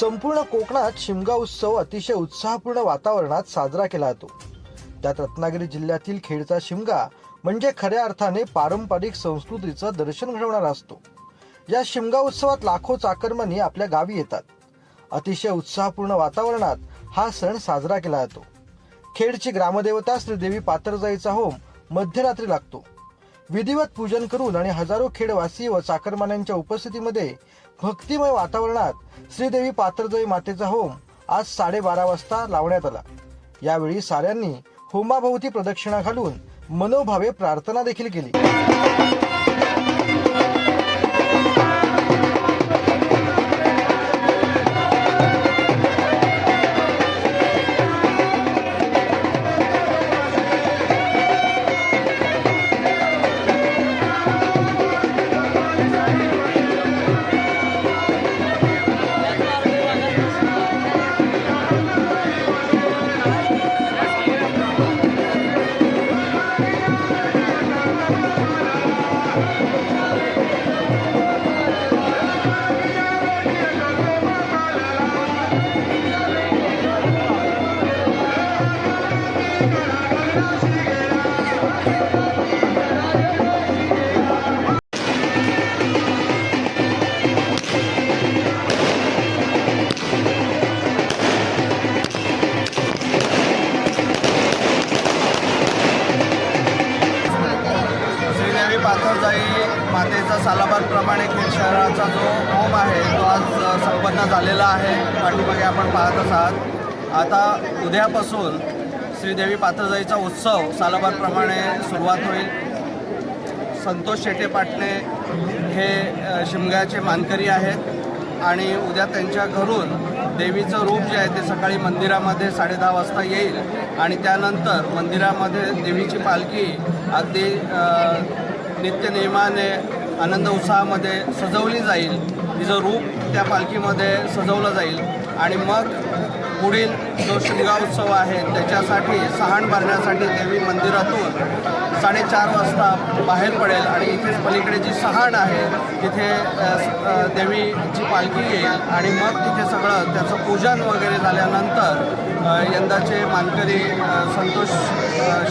संपूर्ण कोकणात शिमगा उत्सव अतिशय उत्साहपूर्ण वातावरणात साजरा केला जातो. त्यात रत्नागिरी जिल्ह्यातील खेडचा शिमगा म्हणजे खऱ्या अर्थाने पारंपरिक संस्कृतीचं दर्शन घडवणारा असतो. या शिमगा उत्सवात लाखो चाकरमानी आपल्या गावी येतात. अतिशय उत्साहपूर्ण वातावरणात हा सण साजरा केला जातो. खेडची ग्रामदेवता श्रीदेवी पात्रजाईचा होम मध्यरात्री लागतो. विधिवत पूजन करून आणि हजारो खेडवासी व चाकरमान्यांच्या उपस्थितीमध्ये भक्तिमय वातावरणात श्रीदेवी पात्रजाई मातेचा होम आज साडेबारा वाजता लावण्यात आला. यावेळी साऱ्यांनी होमाभोवती प्रदक्षिणा घालून मनोभावे प्रार्थना देखील केली. श्रीदेवी मातेचा सालाबादप्रमाणे खेड शहराचा जो होम आहे तो आज संपन्न झालेला आहे. पाठीमागे आपण पाहतच आहात. आता उद्यापासून श्रीदेवी पाथरजाईचा उत्सव सालाबादप्रमाणे सुरुवात होईल. संतोष शेटे पाटणे हे शिमग्याचे मानकरी आहेत आणि उद्या त्यांच्या घरून देवीचं रूप जे आहे ते सकाळी मंदिरामध्ये साडेदहा वाजता येईल आणि त्यानंतर मंदिरामध्ये देवीची पालखी अगदी नित्यनियमाने आनंद उत्साहामध्ये सजवली जाईल. तिचं रूप त्या पालखीमध्ये सजवलं जाईल. आणि मग पुढील जो शिमगा उत्सव आहे त्याच्यासाठी सहाण भरण्यासाठी देवी मंदिरातून साडेचार वाजता बाहेर पडेल आणि इथेच पलीकडे जी सहाण आहे तिथे देवीची पालखी येईल आणि मग तिथे सगळं त्याचं पूजन वगैरे झाल्यानंतर यंदाचे मानकरी संतोष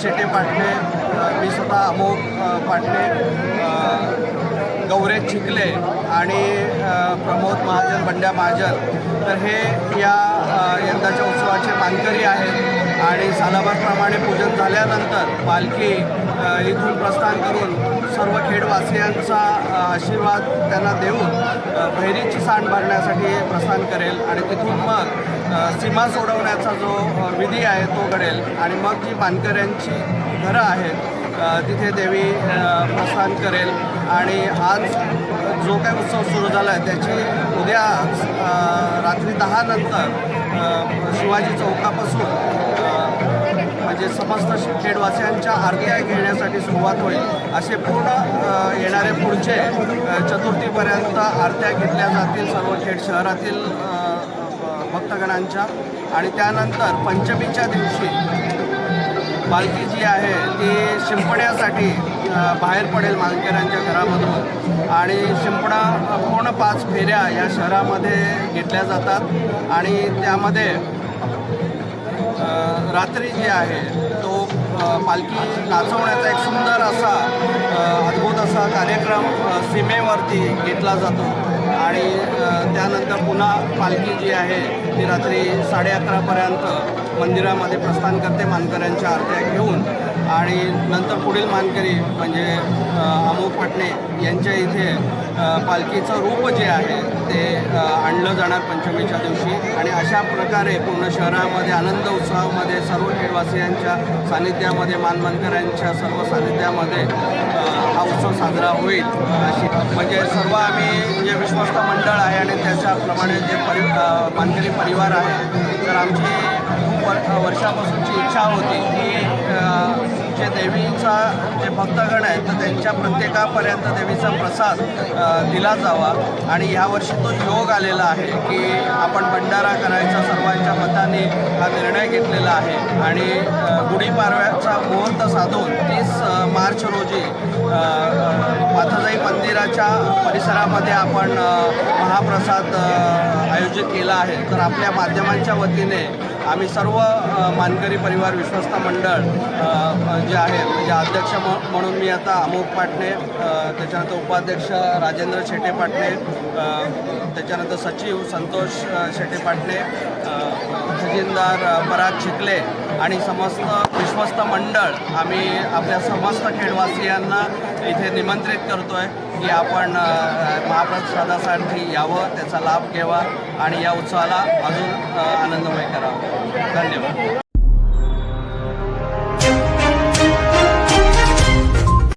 शेटे पाटणे मी स्वतः अमोघ पाटणे गौरे चिखले आणि प्रमोद महाजन बंड्या महाजन तर हे या यंदाच्या उत्सवाचे मानकरी आहेत. आणि सालाबादप्रमाणे पूजन झाल्यानंतर पालखी इथून प्रस्थान करून सर्व खेडवासियांचा आशीर्वाद त्यांना देऊन अ, भैरीची सांड भरण्यासाठी प्रस्थान करेल आणि तिथून मग सीमा सोडवण्याचा जो विधी आहे तो घडेल आणि मग जी मानकऱ्यांची घरं आहेत तिथे देवी प्रस्थान करेल. आणि आज जो काही उत्सव सुरू झाला आहे त्याची उद्या रात्री दहानंतर शिवाजी चौकापासून म्हणजे समस्त खेडवासियांच्या आरत्या घेण्यासाठी सुरुवात होईल असे पूर्ण येणारे पुढचे चतुर्थीपर्यंत आरत्या घेतल्या जातील सर्व खेड शहरातील भक्तगणांच्या. आणि त्यानंतर पंचमीच्या दिवशी पालखी जी आहे ती शिंपण्यासाठी बाहेर पडेल मालकऱ्यांच्या घरामधून. आणि शिंपणा पूर्ण पाच फेऱ्या या शहरामध्ये घेतल्या जातात. आणि त्यामध्ये रात्री जी आहे तो पालखी नाचवण्याचा एक सुंदर असा कार्यक्रम सीमेवरती घेतला जातो. आणि त्यानंतर पुन्हा पालखी जी आहे ती रात्री साडे अकरापर्यंत मंदिरामध्ये प्रस्थान करते मानकऱ्यांच्या आरत्या घेऊन. आणि नंतर पुढील मानकरी म्हणजे अ, अमोल पाटणे यांच्या इथे पालखीचं रूप जे आहे ते आणलं जाणार पंचमीच्या दिवशी. आणि अशा प्रकारे पूर्ण शहरामध्ये आनंद उत्सवामध्ये सर्व खेडवासियांच्या सानिध्यामध्ये मानमानकऱ्यांच्या सर्व सानिध्यामध्ये हा उत्सव साजरा होईल. अशी म्हणजे सर्व आम्ही जे विश्वस्त मंडळ आहे आणि त्याच्याप्रमाणे जे परि मानकरी परिवार आहे तर आमची खूप वर्षापासूनची इच्छा होती की जे देवीचा जे भक्तगण आहेत तर त्यांच्या प्रत्येकापर्यंत देवीचा प्रसाद दिला जावा. आणि यावर्षी तो योग आलेला आहे की आपण भंडारा करायचा सर्वांच्या मताने हा निर्णय घेतलेला आहे. आणि गुढीपाडव्याचा मुहूर्त साधून तीस मार्च रोजी माथाजाई मंदिराच्या परिसरामध्ये आपण महाप्रसाद आयोजित केला आहे. तर आपल्या माध्यमांच्या वतीने आम्ही सर्व मानकरी परिवार विश्वस्त मंडळ जे आहे म्हणजे अध्यक्ष म्हणून मी आता अमोक पाटणे त्याच्यानंतर उपाध्यक्ष राजेंद्र शेटे पाटणे त्याच्यानंतर सचिव संतोष शेटे पाटणे खजिनदार पराग चिखले आणि समस्त विश्वस्त मंडळ आम्ही आपल्या समस्त खेडवासियांना इथे निमंत्रित करतो आहे की आपण महाप्रसादासाठी यावं त्याचा लाभ घ्यावा आणि या उत्सवाला अजून आनंदमय करावं. धन्यवाद.